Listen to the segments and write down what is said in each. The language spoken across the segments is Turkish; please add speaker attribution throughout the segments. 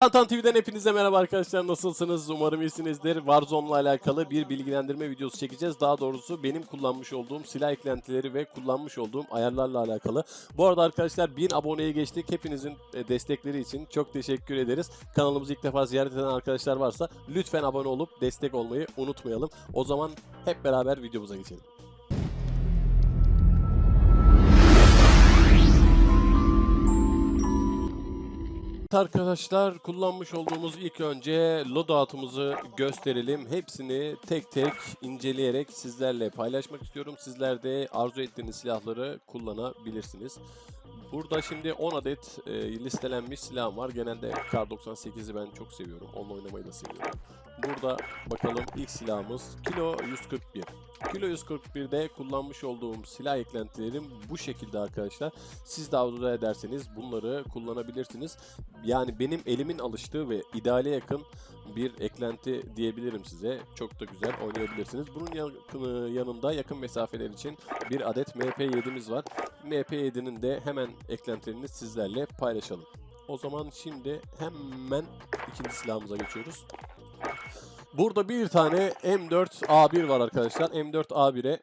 Speaker 1: Tantan TV'den hepinize merhaba arkadaşlar. Nasılsınız? Umarım iyisinizdir. Warzone ile alakalı bir bilgilendirme videosu çekeceğiz. Daha doğrusu benim kullanmış olduğum silah eklentileri ve kullanmış olduğum ayarlarla alakalı. Bu arada arkadaşlar 1000 aboneye geçtik. Hepinizin e, destekleri için çok teşekkür ederiz. Kanalımızı ilk defa ziyaret eden arkadaşlar varsa lütfen abone olup destek olmayı unutmayalım. O zaman hep beraber videomuza geçelim. Arkadaşlar kullanmış olduğumuz ilk önce loadout'umuzu gösterelim. Hepsini tek tek inceleyerek sizlerle paylaşmak istiyorum. Sizler de arzu ettiğiniz silahları kullanabilirsiniz. Burada şimdi 10 adet e, listelenmiş silahım var. Genelde Kar 98'i ben çok seviyorum. Onunla oynamayı da seviyorum. Burada bakalım ilk silahımız Kilo 141. Kilo 141'de kullanmış olduğum silah eklentilerim bu şekilde arkadaşlar. Siz de arzu ederseniz bunları kullanabilirsiniz. Yani benim elimin alıştığı ve ideale yakın bir eklenti diyebilirim size. Çok da güzel oynayabilirsiniz. Bunun yanında yakın mesafeler için bir adet MP7'miz var. MP7'nin de hemen eklentilerini sizlerle paylaşalım. O zaman şimdi hemen ikinci silahımıza geçiyoruz. Burada bir tane M4A1 var arkadaşlar. M4A1'e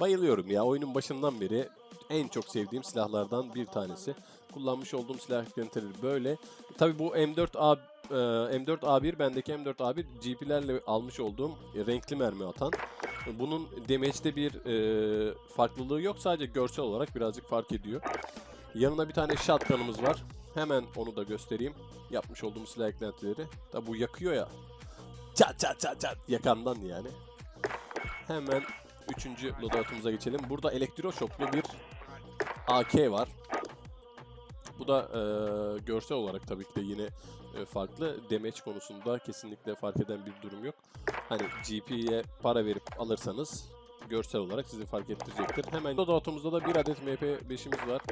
Speaker 1: bayılıyorum ya. Oyunun başından beri en çok sevdiğim silahlardan bir tanesi. Kullanmış olduğum silah eklentileri böyle. Tabi bu M4A e, M4A1 bendeki M4A1 GP'lerle almış olduğum renkli mermi atan. Bunun damage'de bir e, farklılığı yok. Sadece görsel olarak birazcık fark ediyor. Yanına bir tane shotgun'ımız var. Hemen onu da göstereyim. Yapmış olduğum silah eklentileri. Tabi bu yakıyor ya. Çat çat çat çat yakandan yani. Hemen üçüncü loadout'umuza geçelim. Burada elektroşoklu bir AK var. Bu da e, görsel olarak tabii ki de yine e, farklı. Damage konusunda kesinlikle fark eden bir durum yok. Hani GP'ye para verip alırsanız görsel olarak sizi fark ettirecektir. Hemen loadout'umuzda da bir adet MP5'imiz var.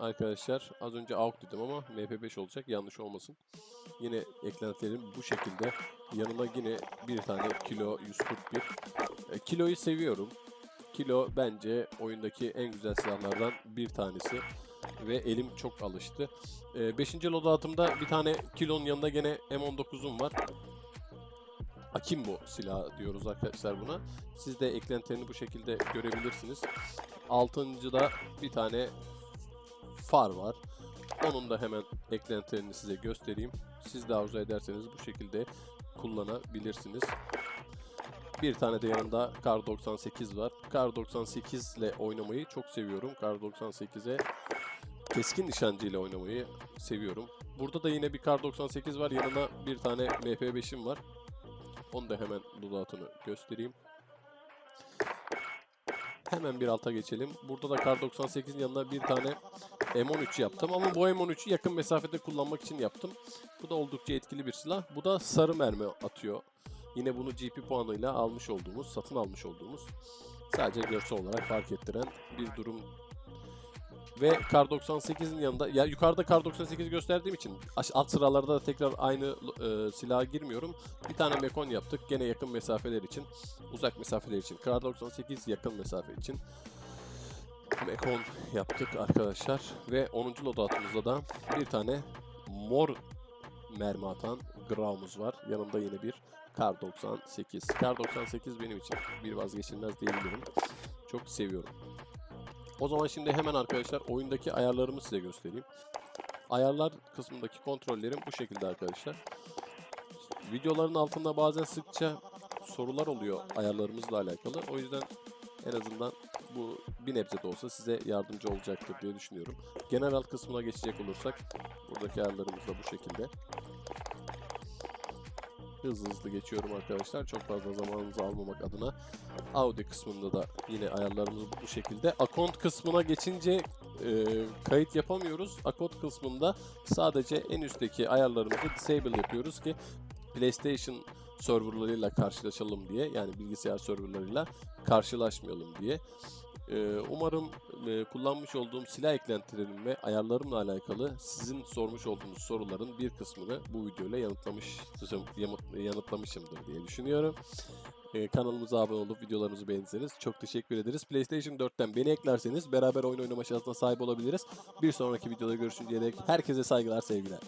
Speaker 1: Arkadaşlar az önce AUK dedim ama MP5 olacak yanlış olmasın. Yine eklentilerim bu şekilde. Yanına yine bir tane kilo 141. E, kiloyu seviyorum. Kilo bence oyundaki en güzel silahlardan bir tanesi. Ve elim çok alıştı. 5. loadout'ımda bir tane kilonun yanında gene M19'um var. Akimbo silahı diyoruz arkadaşlar buna. Siz de eklentilerini bu şekilde görebilirsiniz. Altıncıda bir tane far var. Onun da hemen eklentilerini size göstereyim. Siz de arzu ederseniz bu şekilde kullanabilirsiniz. Bir tane de yanında Kar 98 var. Kar 98 ile oynamayı çok seviyorum. Kar 98'e keskin nişancı ile oynamayı seviyorum. Burada da yine bir Kar 98 var. Yanına bir tane MP5'im var. Onu da hemen loadout'unu göstereyim. Hemen bir alta geçelim. Burada da Kar 98'in yanına bir tane M13 yaptım ama bu M13'ü yakın mesafede kullanmak için yaptım. Bu da oldukça etkili bir silah. Bu da sarı mermi atıyor. Yine bunu GP puanıyla almış olduğumuz, satın almış olduğumuz sadece görsel olarak fark ettiren bir durum. Ve Kar 98'in yanında, ya yukarıda Kar 98 gösterdiğim için alt sıralarda da tekrar aynı e, silaha girmiyorum. Bir tane Mekon yaptık gene yakın mesafeler için, uzak mesafeler için. Kar 98 yakın mesafe için. Mekon yaptık arkadaşlar ve 10. loadout'umuzda da bir tane mor mermi atan Grau'muz var. Yanında yine bir Kar 98. Kar 98 benim için bir vazgeçilmez diyebilirim. Çok seviyorum. O zaman şimdi hemen arkadaşlar oyundaki ayarlarımı size göstereyim. Ayarlar kısmındaki kontrollerim bu şekilde arkadaşlar. Videoların altında bazen sıkça sorular oluyor ayarlarımızla alakalı. O yüzden en azından bu bir nebze de olsa size yardımcı olacaktır diye düşünüyorum. Genel alt kısmına geçecek olursak buradaki ayarlarımız da bu şekilde. Hızlı hızlı geçiyorum arkadaşlar. Çok fazla zamanınızı almamak adına. Audi kısmında da yine ayarlarımız bu şekilde. Account kısmına geçince e, kayıt yapamıyoruz. Account kısmında sadece en üstteki ayarlarımızı disable yapıyoruz ki PlayStation serverlarıyla karşılaşalım diye yani bilgisayar serverlarıyla karşılaşmayalım diye. Ee, umarım e, kullanmış olduğum silah eklentilerim ve ayarlarımla alakalı sizin sormuş olduğunuz soruların bir kısmını bu videoyla yanıtlamışım, yanıt- yanıtlamışımdır diye düşünüyorum. Ee, kanalımıza abone olup videolarımızı beğenirseniz çok teşekkür ederiz. PlayStation 4'ten beni eklerseniz beraber oyun oynama şansına sahip olabiliriz. Bir sonraki videoda görüşünceye dek herkese saygılar sevgiler.